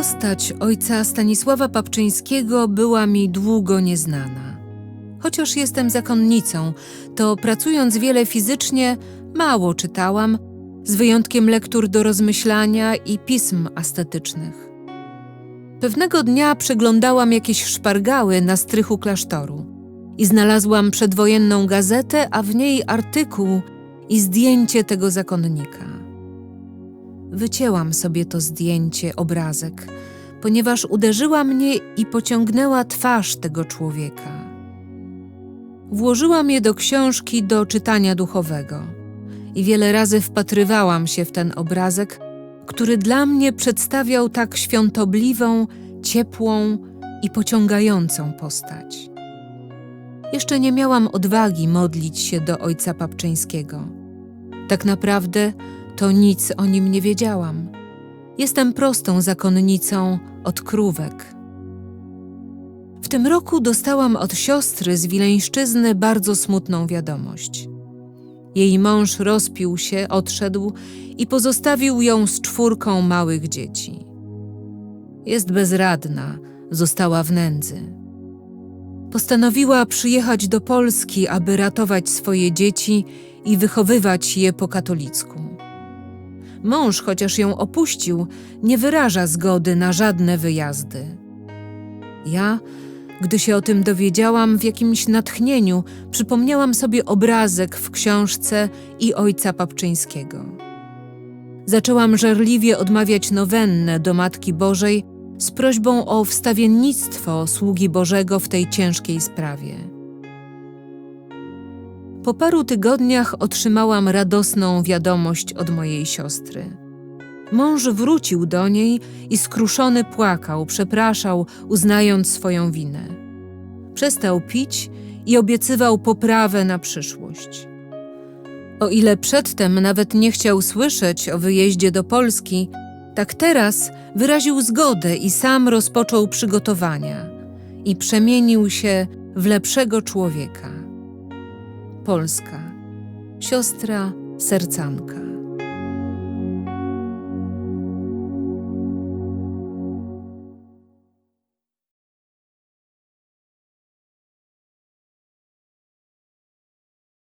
Postać ojca Stanisława Papczyńskiego była mi długo nieznana. Chociaż jestem zakonnicą, to pracując wiele fizycznie, mało czytałam, z wyjątkiem lektur do rozmyślania i pism ascetycznych. Pewnego dnia przeglądałam jakieś szpargały na strychu klasztoru i znalazłam przedwojenną gazetę, a w niej artykuł i zdjęcie tego zakonnika. Wycięłam sobie to zdjęcie, obrazek, ponieważ uderzyła mnie i pociągnęła twarz tego człowieka. Włożyłam je do książki do czytania duchowego i wiele razy wpatrywałam się w ten obrazek, który dla mnie przedstawiał tak świątobliwą, ciepłą i pociągającą postać. Jeszcze nie miałam odwagi modlić się do ojca Papczyńskiego. Tak naprawdę to nic o nim nie wiedziałam. Jestem prostą zakonnicą od krówek. W tym roku dostałam od siostry z Wileńszczyzny bardzo smutną wiadomość. Jej mąż rozpił się, odszedł i pozostawił ją z czwórką małych dzieci. Jest bezradna, została w nędzy. Postanowiła przyjechać do Polski, aby ratować swoje dzieci i wychowywać je po katolicku. Mąż, chociaż ją opuścił, nie wyraża zgody na żadne wyjazdy. Ja, gdy się o tym dowiedziałam, w jakimś natchnieniu przypomniałam sobie obrazek w książce i ojca Papczyńskiego. Zaczęłam żarliwie odmawiać nowennę do Matki Bożej z prośbą o wstawiennictwo sługi Bożego w tej ciężkiej sprawie. Po paru tygodniach otrzymałam radosną wiadomość od mojej siostry. Mąż wrócił do niej i skruszony płakał, przepraszał, uznając swoją winę. Przestał pić i obiecywał poprawę na przyszłość. O ile przedtem nawet nie chciał słyszeć o wyjeździe do Polski, tak teraz wyraził zgodę i sam rozpoczął przygotowania i przemienił się w lepszego człowieka. Polska, siostra sercanka.